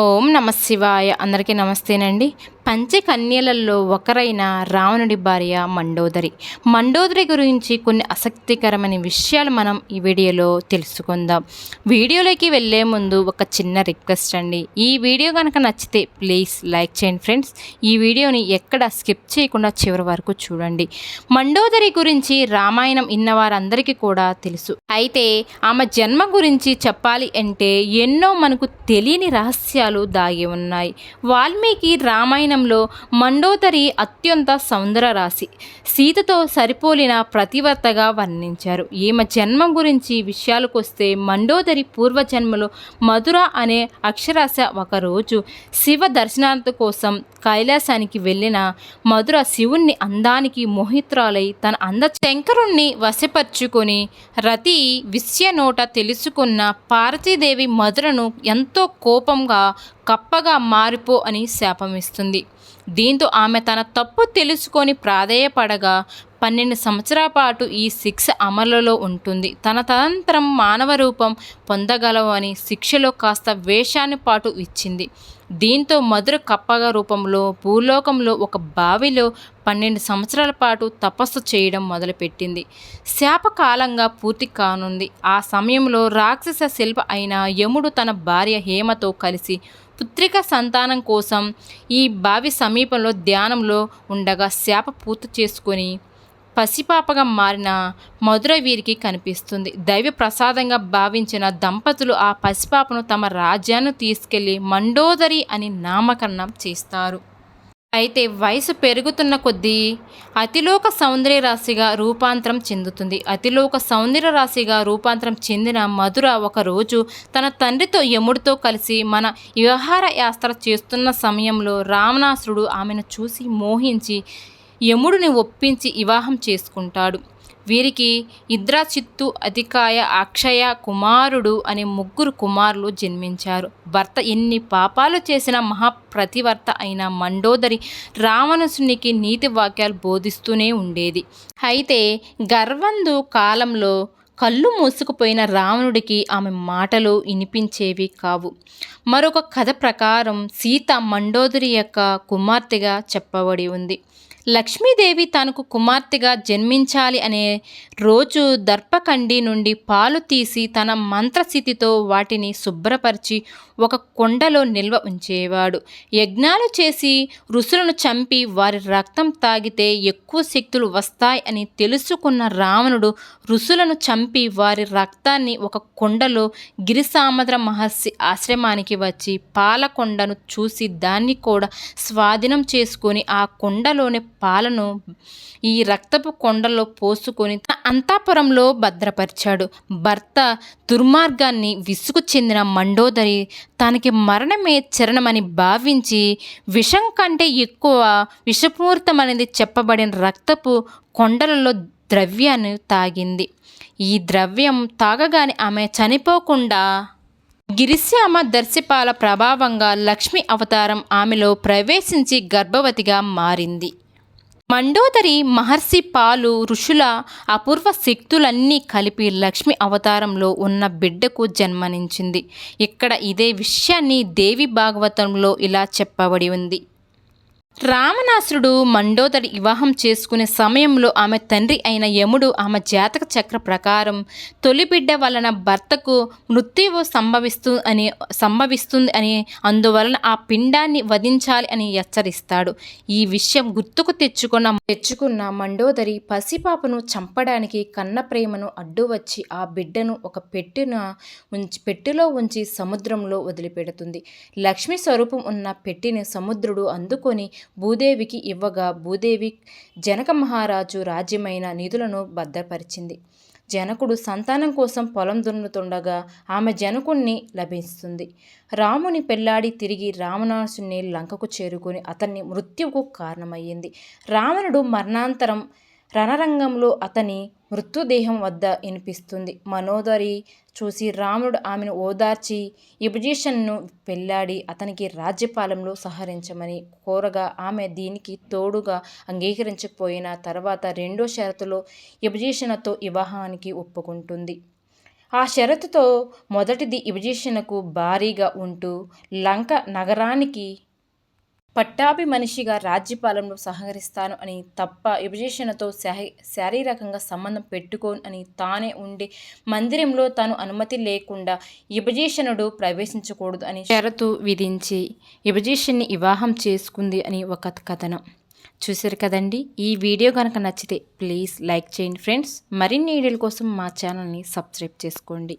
ఓం నమ శివాయ. అందరికీ నమస్తేనండి. పంచకన్యలలో ఒకరైన రావణుడి భార్య మండోదరి. మండోదరి గురించి కొన్ని ఆసక్తికరమైన విషయాలు మనం ఈ వీడియోలో తెలుసుకుందాం. వీడియోలోకి వెళ్ళే ముందు ఒక చిన్న రిక్వెస్ట్ అండి. ఈ వీడియో కనుక నచ్చితే ప్లీజ్ లైక్ చేయండి ఫ్రెండ్స్. ఈ వీడియోని ఎక్కడ స్కిప్ చేయకుండా చివరి వరకు చూడండి. మండోదరి గురించి రామాయణం ఇన్న వారందరికీ కూడా తెలుసు. అయితే ఆమె జన్మ గురించి చెప్పాలి అంటే ఎన్నో మనకు తెలియని రహస్యాలు దాగి ఉన్నాయి. వాల్మీకి రామాయణంలో మండోదరి అత్యంత సౌందర రాశి. సీతతో సరిపోలిన ప్రతివర్తగా వర్ణించారు. ఈమె జన్మం గురించి విషయాలకు వస్తే మండోదరి పూర్వజన్మలో మధుర అనే అక్షరాశ ఒకరోజు శివ దర్శనార్థ కోసం కైలాసానికి వెళ్ళిన మధుర శివుణ్ణి అందానికి మోహిత్రాలై తన అంద శంకరుణ్ణి వశపరుచుకొని రతి విశ్యనోట తెలుసుకున్న పార్వతీదేవి మధురను ఎంతో కోపంగా కప్పగా మారిపో అని శాపమిస్తుంది. దీంతో ఆమె తన తప్పు తెలుసుకొని ప్రాధేయపడగా పన్నెండు సంవత్సరాల పాటు ఈ శిక్ష అమలులో ఉంటుంది. తన తదంతరం మానవ రూపం పొందగలవని శిక్షలో కాస్త వేషాన్ని పాటు ఇచ్చింది. దీంతో మధుర కప్పగా రూపంలో భూలోకంలో ఒక బావిలో పన్నెండు సంవత్సరాల పాటు తపస్సు చేయడం మొదలుపెట్టింది. శాపకాలంగా పూర్తి కానుంది. ఆ సమయంలో రాక్షస శిల్ప అయిన యముడు తన భార్య హేమతో కలిసి పుత్రిక సంతానం కోసం ఈ బావి సమీపంలో ధ్యానంలో ఉండగా శాప పూర్తి చేసుకొని పసిపాపగా మారిన మధుర వీరికి కనిపిస్తుంది. దైవ ప్రసాదంగా భావించిన దంపతులు ఆ పసిపాపను తమ రాజ్యాన్ని తీసుకెళ్ళి మండోదరి అని నామకరణం చేస్తారు. అయితే వయసు పెరుగుతున్న కొద్దీ అతిలోక సౌందర్య రాశిగా రూపాంతరం చెందుతుంది. అతిలోక సౌందర్య రాశిగా రూపాంతరం చెందిన మధుర ఒకరోజు తన తండ్రితో యముడితో కలిసి మన వ్యవహార యాత్ర చేస్తున్న సమయంలో రావణాసురుడు ఆమెను చూసి మోహించి యముడిని ఒప్పించి వివాహం చేసుకుంటాడు. వీరికి ఇద్రాచిత్తు అధికాయ అక్షయ కుమారుడు అనే ముగ్గురు కుమారులు జన్మించారు. భర్త ఎన్ని పాపాలు చేసిన మహాప్రతివర్త అయిన మండోదరి రావణసునికి నీతి వాక్యాలు బోధిస్తూనే ఉండేది. అయితే గర్వందు కాలంలో కళ్ళు మూసుకుపోయిన రావణుడికి ఆమె మాటలు వినిపించేవి కావు. మరొక కథ ప్రకారం సీత మండోదరి యొక్క కుమార్తెగా చెప్పబడి ఉంది. లక్ష్మీదేవి తనకు కుమార్తెగా జన్మించాలి అనే రోజు దర్పకండి నుండి పాలు తీసి తన మంత్రస్థితితో వాటిని శుభ్రపరిచి ఒక కొండలో నిల్వ ఉంచేవాడు. యజ్ఞాలు చేసి ఋషులను చంపి వారి రక్తం తాగితే ఎక్కువ శక్తులు వస్తాయి అని తెలుసుకున్న రావణుడు ఋషులను చంపి చంపి వారి రక్తాన్ని ఒక కొండలో గిరిసామద్ర మహర్షి ఆశ్రమానికి వచ్చి పాలకొండను చూసి దాన్ని కూడా స్వాధీనం చేసుకొని ఆ కొండలోని పాలను ఈ రక్తపు కొండలో పోసుకొని అంతాపురంలో భద్రపరిచాడు. భర్త దుర్మార్గాన్ని విసుగు చెందిన మండోదరి తనకి మరణమే చరణమని భావించి విషం కంటే ఎక్కువ విషపూరితమనేది చెప్పబడిన రక్తపు కొండలలో ద్రవ్యాన్ని తాగింది. ఈ ద్రవ్యం తాగగానే ఆమె చనిపోకుండా గిరిశ్యామ దర్శిపాల ప్రభావంగా లక్ష్మి అవతారం ఆమెలో ప్రవేశించి గర్భవతిగా మారింది. మండోదరి మహర్షి పాలు ఋషుల అపూర్వ శక్తులన్నీ కలిపి లక్ష్మి అవతారంలో ఉన్న బిడ్డకు జన్మనించింది ఇక్కడ ఇదే విషయాన్ని దేవి భాగవతంలో ఇలా చెప్పబడి ఉంది. రామనాసురుడు మండోదరి వివాహం చేసుకునే సమయంలో ఆమె తండ్రి అయిన యముడు ఆమె జాతక చక్ర ప్రకారం తొలి బిడ్డ వలన భర్తకు మృత్యువు సంభవిస్తూ అని సంభవిస్తుంది అని అందువలన ఆ పిండాన్ని వధించాలి అని హెచ్చరిస్తాడు. ఈ విషయం గుర్తుకు తెచ్చుకున్న తెచ్చుకున్న మండోదరి పసిపాపను చంపడానికి కన్న ప్రేమను అడ్డు వచ్చి ఆ బిడ్డను ఒక పెట్టిన ఉంచి పెట్టెలో ఉంచి సముద్రంలో వదిలిపెడుతుంది. లక్ష్మి స్వరూపం ఉన్న పెట్టిని సముద్రుడు అందుకొని భూదేవికి ఇవ్వగా భూదేవి జనక మహారాజు రాజ్యమైన నిధులను భద్రపరిచింది. జనకుడు సంతానం కోసం పొలం దున్నుతుండగా ఆమె జనకుణ్ణి లభిస్తుంది. రాముని పెళ్ళాడి తిరిగి రామనాసుని లంకకు చేరుకుని అతన్ని మృత్యువుకు కారణమయ్యింది. రావణుడు మరణాంతరం రణరంగంలో అతని మృత్యుదేహం వద్ద వినిపిస్తుంది. మనోదరి చూసి రాముడు ఆమెను ఓదార్చి విభజీషన్ను పెళ్ళాడి అతనికి రాజ్యపాలంలో సహరించమని కోరగా ఆమె దీనికి తోడుగా అంగీకరించకపోయిన తర్వాత రెండో షరతులో విభజీషణతో వివాహానికి ఒప్పుకుంటుంది. ఆ షరతుతో మొదటిది విభజీషణకు భారీగా ఉంటూ లంక నగరానికి పట్టాభి మనిషిగా రాజ్యపాలనలో సహకరిస్తాను అని తప్ప విభజేషణతో శారీరకంగా సంబంధం పెట్టుకోను అని తానే ఉండి మందిరంలో తాను అనుమతి లేకుండా విభజేషణుడు ప్రవేశించకూడదు అని షరతు విధించి విభజేషణ్ణి వివాహం చేసుకుంది అని ఒక కథనం. చూసారు కదండి? ఈ వీడియో కనుక నచ్చితే ప్లీజ్ లైక్ చేయండి ఫ్రెండ్స్. మరిన్ని వీడియోల కోసం మా ఛానల్ని సబ్స్క్రైబ్ చేసుకోండి.